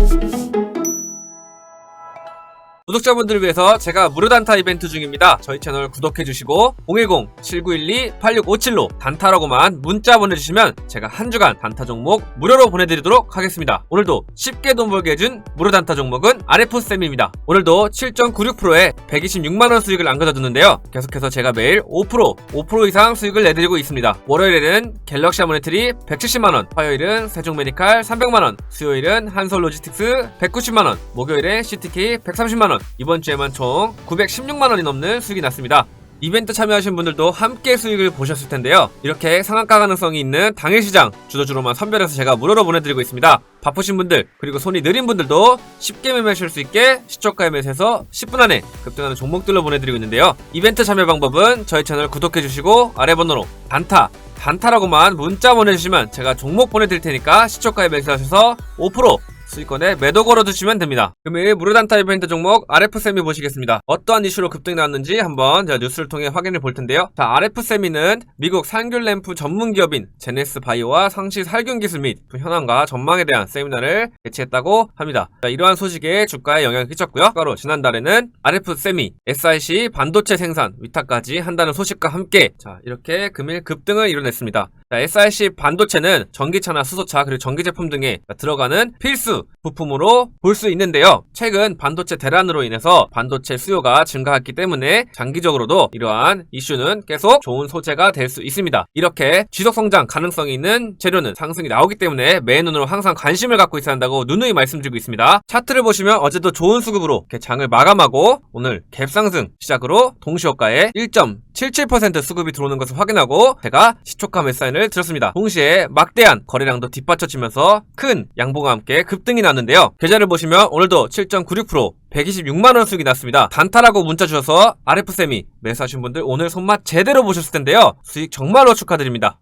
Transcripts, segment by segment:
Thank you. 구독자분들을 위해서 제가 무료 단타 이벤트 중입니다. 저희 채널 구독해주시고 010-7912-8657로 단타라고만 문자 보내주시면 제가 한 주간 단타 종목 무료로 보내드리도록 하겠습니다. 오늘도 쉽게 돈 벌게 해준 무료 단타 종목은 RF쌤입니다. 오늘도 7.96%에 126만원 수익을 안겨다줬는데요. 계속해서 제가 매일 5%, 5% 이상 수익을 내드리고 있습니다. 월요일에는 갤럭시 모네트리 170만원, 화요일은 세종 메디칼 300만원, 수요일은 한솔 로지스틱스 190만원, 목요일에 CTK 130만원, 이번 주에만 총 916만원이 넘는 수익이 났습니다. 이벤트 참여하신 분들도 함께 수익을 보셨을 텐데요. 이렇게 상한가 가능성이 있는 당일 시장 주도주로만 선별해서 제가 무료로 보내드리고 있습니다. 바쁘신 분들 그리고 손이 느린 분들도 쉽게 매매하실 수 있게 시초가 매매에서 10분 안에 급등하는 종목들로 보내드리고 있는데요. 이벤트 참여 방법은 저희 채널 구독해주시고 아래 번호로 단타 단타라고만 문자 보내주시면 제가 종목 보내드릴 테니까 시초가에 매수하셔서 5% 수익권에 매도 걸어두시면 됩니다. 금일 무료 단타 이벤트 종목 RF세미 보시겠습니다. 어떠한 이슈로 급등이 나왔는지 한번 제가 뉴스를 통해 확인해 볼 텐데요. 자, RF세미는 미국 살균 램프 전문 기업인 제네스 바이오와 상시 살균 기술 및그 현황과 전망에 대한 세미나를 개최했다고 합니다. 자, 이러한 소식에 주가에 영향을 끼쳤고요. 추가로 지난달에는 RF세미, SIC 반도체 생산 위탁까지 한다는 소식과 함께 자, 이렇게 금일 급등을 이뤄냈습니다. 자, SIC 반도체는 전기차나 수소차 그리고 전기 제품 등에 들어가는 필수 부품으로 볼 수 있는데요. 최근 반도체 대란으로 인해서 반도체 수요가 증가했기 때문에 장기적으로도 이러한 이슈는 계속 좋은 소재가 될 수 있습니다. 이렇게 지속 성장 가능성이 있는 재료는 상승이 나오기 때문에 매의 눈으로 항상 관심을 갖고 있어야 한다고 누누이 말씀드리고 있습니다. 차트를 보시면 어제도 좋은 수급으로 장을 마감하고 오늘 갭상승 시작으로 동시효과에 1.77% 수급이 들어오는 것을 확인하고 제가 시초가 매사인을 들었습니다. 동시에 막대한 거래량도 뒷받쳐지면서 큰 양봉과 함께 급등이 났는데요. 계좌를 보시면 오늘도 7.96% 126만원 수익이 났습니다. 단타라고 문자 주셔서 RF쌤이 매수하신 분들 오늘 손맛 제대로 보셨을 텐데요. 수익 정말로 축하드립니다.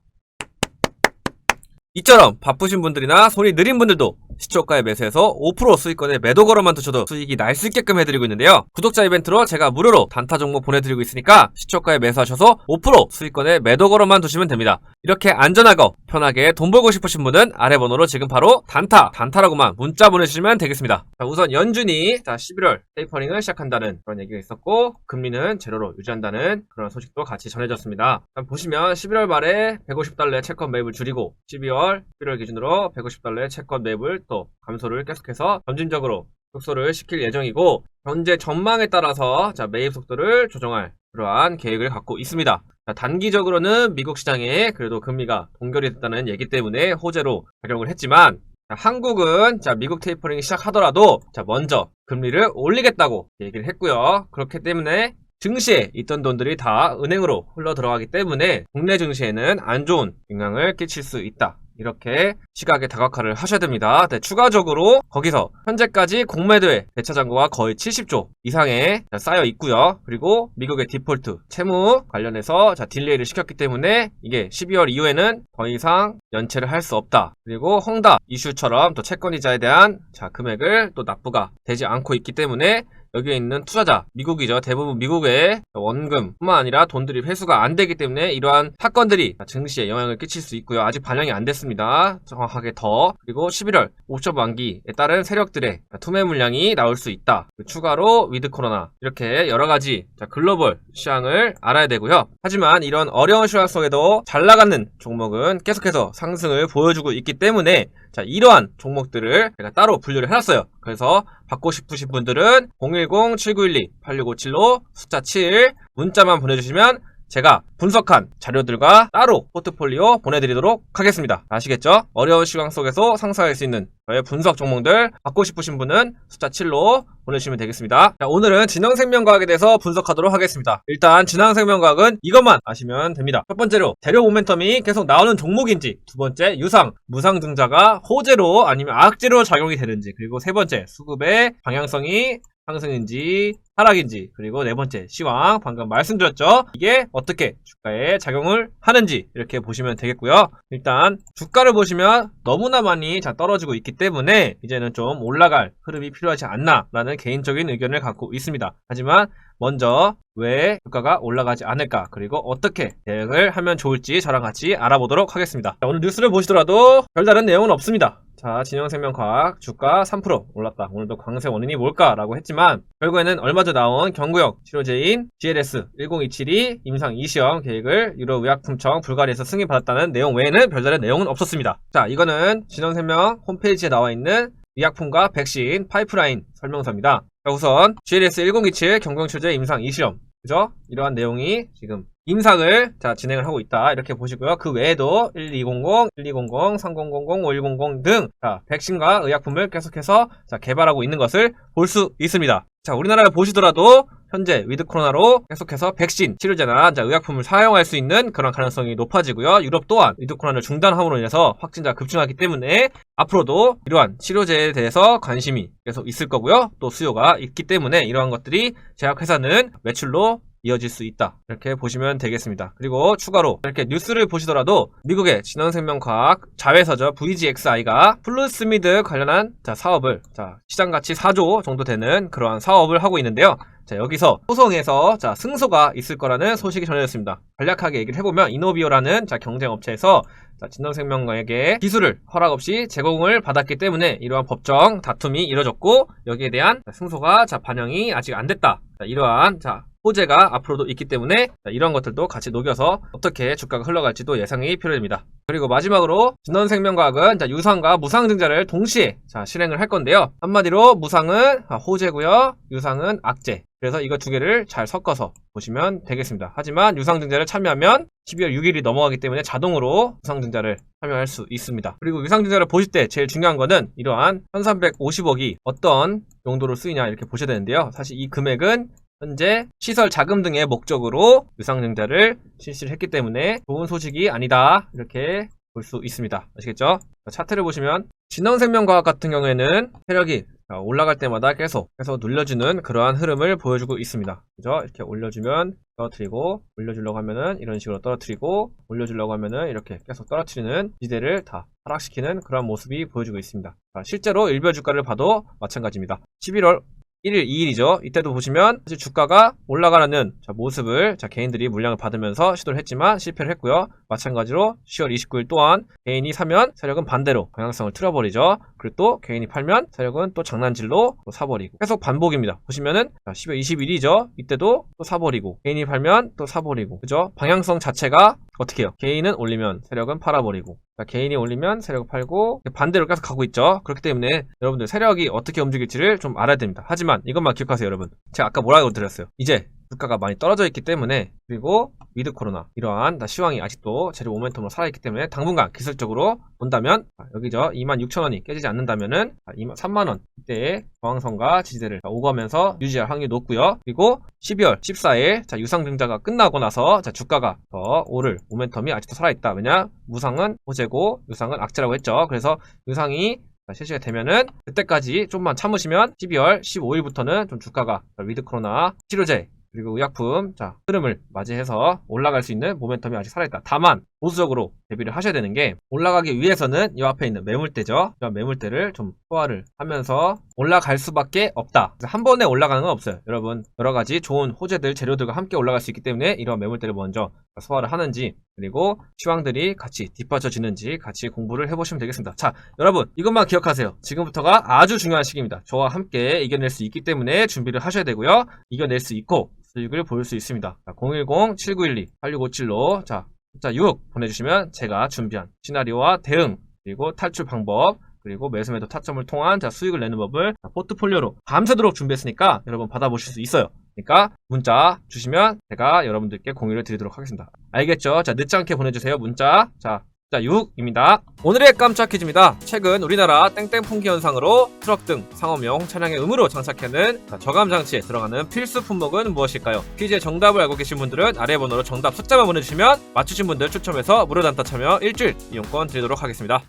이처럼 바쁘신 분들이나 손이 느린 분들도 시초가에 매수해서 5% 수익권에 매도 걸어만 두셔도 수익이 날 수 있게끔 해드리고 있는데요. 구독자 이벤트로 제가 무료로 단타 종목 보내드리고 있으니까 시초가에 매수하셔서 5% 수익권에 매도 걸어만 두시면 됩니다. 이렇게 안전하고 편하게 돈 벌고 싶으신 분은 아래 번호로 지금 바로 단타, 단타라고만 문자 보내주시면 되겠습니다. 자, 우선 연준이 자, 11월 테이퍼링을 시작한다는 그런 얘기가 있었고 금리는 제로로 유지한다는 그런 소식도 같이 전해졌습니다. 자, 보시면 11월 말에 150달러의 채권 매입을 줄이고 12월, 1월 기준으로 150달러의 채권 매입을 또 감소를 계속해서 점진적으로 속소를 시킬 예정이고 현재 전망에 따라서 자, 매입 속도를 조정할 그러한 계획을 갖고 있습니다. 자, 단기적으로는 미국 시장에 그래도 금리가 동결이 됐다는 얘기 때문에 호재로 작용을 했지만 자, 한국은 자, 미국 테이퍼링이 시작하더라도 자, 먼저 금리를 올리겠다고 얘기를 했고요. 그렇기 때문에 증시에 있던 돈들이 다 은행으로 흘러 들어가기 때문에 국내 증시에는 안 좋은 영향을 끼칠 수 있다. 이렇게 시각에 다각화를 하셔야 됩니다. 네, 추가적으로 거기서 현재까지 공매도의 대차 잔고가 거의 70조 이상에 쌓여 있고요. 그리고 미국의 디폴트 채무 관련해서 자, 딜레이를 시켰기 때문에 이게 12월 이후에는 더 이상 연체를 할 수 없다. 그리고 헝다 이슈처럼 또 채권 이자에 대한 자, 금액을 또 납부가 되지 않고 있기 때문에 여기에 있는 투자자, 미국이죠. 대부분 미국의 원금뿐만 아니라 돈들이 회수가 안 되기 때문에 이러한 사건들이 증시에 영향을 끼칠 수 있고요. 아직 반영이 안 됐습니다. 정확하게 더. 그리고 11월 옵션 만기에 따른 세력들의 투매 물량이 나올 수 있다. 추가로 위드 코로나 이렇게 여러 가지 글로벌 시황을 알아야 되고요. 하지만 이런 어려운 시황 속에도 잘 나가는 종목은 계속해서 상승을 보여주고 있기 때문에 자, 이러한 종목들을 제가 따로 분류를 해놨어요. 그래서 받고 싶으신 분들은 010-7912-8657로 숫자 7 문자만 보내주시면 제가 분석한 자료들과 따로 포트폴리오 보내드리도록 하겠습니다. 아시겠죠? 어려운 시간 속에서 상승할 수 있는 저의 분석 종목들 받고 싶으신 분은 숫자 7로 보내주시면 되겠습니다. 자, 오늘은 진영생명과학에 대해서 분석하도록 하겠습니다. 일단 진영생명과학은 이것만 아시면 됩니다. 첫 번째로 재료 모멘텀이 계속 나오는 종목인지 두 번째 유상, 무상 증자가 호재로 아니면 악재로 작용이 되는지 그리고 세 번째 수급의 방향성이 상승인지 하락인지 그리고 네 번째 시황 방금 말씀드렸죠? 이게 어떻게 주가에 작용을 하는지 이렇게 보시면 되겠고요. 일단 주가를 보시면 너무나 많이 자 떨어지고 있기 때문에 이제는 좀 올라갈 흐름이 필요하지 않나 라는 개인적인 의견을 갖고 있습니다. 하지만 먼저 왜 주가가 올라가지 않을까 그리고 어떻게 대응을 하면 좋을지 저랑 같이 알아보도록 하겠습니다. 자, 오늘 뉴스를 보시더라도 별다른 내용은 없습니다 자, 진영생명과학 주가 3% 올랐다. 오늘도 강세 원인이 뭘까라고 했지만 결국에는 얼마 전 나온 경구역 치료제인 GLS 10272 임상 2시험 계획을 유로의약품청 불가리에서 승인받았다는 내용 외에는 별다른 내용은 없었습니다. 자, 이거는 진영생명 홈페이지에 나와 있는 의약품과 백신 파이프라인 설명서입니다. 자, 우선 GLS 1027 경경치료제 임상 2시험 그죠? 이러한 내용이 지금 임상을 자 진행을 하고 있다 이렇게 보시고요. 그 외에도 1200, 1200, 3000, 5100 등 자, 백신과 의약품을 계속해서 자, 개발하고 있는 것을 볼 수 있습니다. 자, 우리나라를 보시더라도 현재 위드 코로나로 계속해서 백신, 치료제나 자, 의약품을 사용할 수 있는 그런 가능성이 높아지고요. 유럽 또한 위드 코로나를 중단함으로 인해서 확진자가 급증하기 때문에 앞으로도 이러한 치료제에 대해서 관심이 계속 있을 거고요. 또 수요가 있기 때문에 이러한 것들이 제약회사는 매출로 이어질 수 있다. 이렇게 보시면 되겠습니다. 그리고 추가로 이렇게 뉴스를 보시더라도 미국의 진원생명과학 자회사죠 VGXI가 플루스미드 관련한 자, 사업을 자, 시장 가치 4조 정도 되는 그러한 사업을 하고 있는데요. 자, 여기서 소송에서 자, 승소가 있을 거라는 소식이 전해졌습니다. 간략하게 얘기를 해보면 이노비오라는 자, 경쟁업체에서 자, 진동생명과에게 기술을 허락 없이 제공을 받았기 때문에 이러한 법정 다툼이 이뤄졌고 여기에 대한 자, 승소가 자, 반영이 아직 안 됐다. 자, 이러한 자, 호재가 앞으로도 있기 때문에 자, 이런 것들도 같이 녹여서 어떻게 주가가 흘러갈지도 예상이 필요됩니다. 그리고 마지막으로 진원생명과학은 자, 유상과 무상 증자를 동시에 자, 실행을 할 건데요. 한마디로 무상은 아, 호재고요. 유상은 악재. 그래서 이거 두 개를 잘 섞어서 보시면 되겠습니다. 하지만 유상증자를 참여하면 12월 6일이 넘어가기 때문에 자동으로 유상증자를 참여할 수 있습니다. 그리고 유상증자를 보실 때 제일 중요한 거는 이러한 1350억이 어떤 용도로 쓰이냐 이렇게 보셔야 되는데요. 사실 이 금액은 현재 시설 자금 등의 목적으로 유상증자를 실시를 했기 때문에 좋은 소식이 아니다 이렇게 볼 수 있습니다. 아시겠죠? 자, 차트를 보시면 진원생명과학 같은 경우에는 세력이 자, 올라갈 때마다 계속 계속 눌려주는 그러한 흐름을 보여주고 있습니다. 그죠? 이렇게 올려주면 떨어뜨리고 올려주려고 하면은 이런 식으로 떨어뜨리고 올려주려고 하면은 이렇게 계속 떨어뜨리는 지대를 다 하락시키는 그런 모습이 보여주고 있습니다. 자, 실제로 일별 주가를 봐도 마찬가지입니다. 11월 1일, 2일이죠. 이때도 보시면 사실 주가가 올라가는 자, 모습을 자, 개인들이 물량을 받으면서 시도를 했지만 실패를 했고요. 마찬가지로 10월 29일 또한 개인이 사면 세력은 반대로 방향성을 틀어버리죠. 그리고 또 개인이 팔면 세력은 또 장난질로 또 사버리고 계속 반복입니다. 보시면은 자, 10월 21일이죠. 이때도 또 사버리고 개인이 팔면 또 사버리고 그죠? 방향성 자체가 어떻게 해요? 개인은 올리면 세력은 팔아버리고 자, 개인이 올리면 세력을 팔고 반대로 계속 가고 있죠. 그렇기 때문에 여러분들 세력이 어떻게 움직일지를 좀 알아야 됩니다. 하지만 이것만 기억하세요, 여러분. 제가 아까 뭐라고 드렸어요? 이제 물가가 많이 떨어져 있기 때문에 그리고 위드 코로나 이러한 다 시황이 아직도 재료 모멘텀으로 살아있기 때문에 당분간 기술적으로 본다면 아, 여기죠 26,000원이 깨지지 않는다면은 3만원 이때의 저항선과 지지대를 자, 오가면서 유지할 확률이 높고요. 그리고 12월 14일 자 유상증자가 끝나고 나서 자 주가가 더 오를 모멘텀이 아직도 살아있다. 왜냐? 무상은 호재고 유상은 악재라고 했죠. 그래서 유상이 자, 실시가 되면은 그때까지 좀만 참으시면 12월 15일부터는 좀 주가가 자, 위드 코로나 치료제 그리고 의약품 자 흐름을 맞이해서 올라갈 수 있는 모멘텀이 아직 살아있다. 다만 보수적으로 대비를 하셔야 되는 게 올라가기 위해서는 이 앞에 있는 매물대죠. 이런 매물대를 좀 소화를 하면서 올라갈 수밖에 없다. 한 번에 올라가는 건 없어요. 여러분 여러 가지 좋은 호재들 재료들과 함께 올라갈 수 있기 때문에 이런 매물대를 먼저 소화를 하는지 그리고 시황들이 같이 뒷받쳐지는지 같이 공부를 해보시면 되겠습니다. 자 여러분 이것만 기억하세요. 지금부터가 아주 중요한 시기입니다. 저와 함께 이겨낼 수 있기 때문에 준비를 하셔야 되고요. 이겨낼 수 있고 수익을 볼수 있습니다. 010-7912-8657로 자숫 자 6 보내주시면 제가 준비한 시나리오와 대응 그리고 탈출 방법 그리고 매수 매도 타점을 통한 자 수익을 내는 법을 자, 포트폴리오로 밤새도록 준비했으니까 여러분 받아보실 수 있어요. 그러니까 문자 주시면 제가 여러분들께 공유를 드리도록 하겠습니다. 알겠죠? 자 늦지 않게 보내주세요. 문자 자 자, 6입니다. 오늘의 깜짝 퀴즈입니다. 최근 우리나라 땡땡 풍기 현상으로 트럭 등 상업용 차량의 의무로 장착하는 저감 장치에 들어가는 필수 품목은 무엇일까요? 퀴즈의 정답을 알고 계신 분들은 아래 번호로 정답 숫자만 보내주시면 맞추신 분들 추첨해서 무료 단타 참여 일주일 이용권 드리도록 하겠습니다.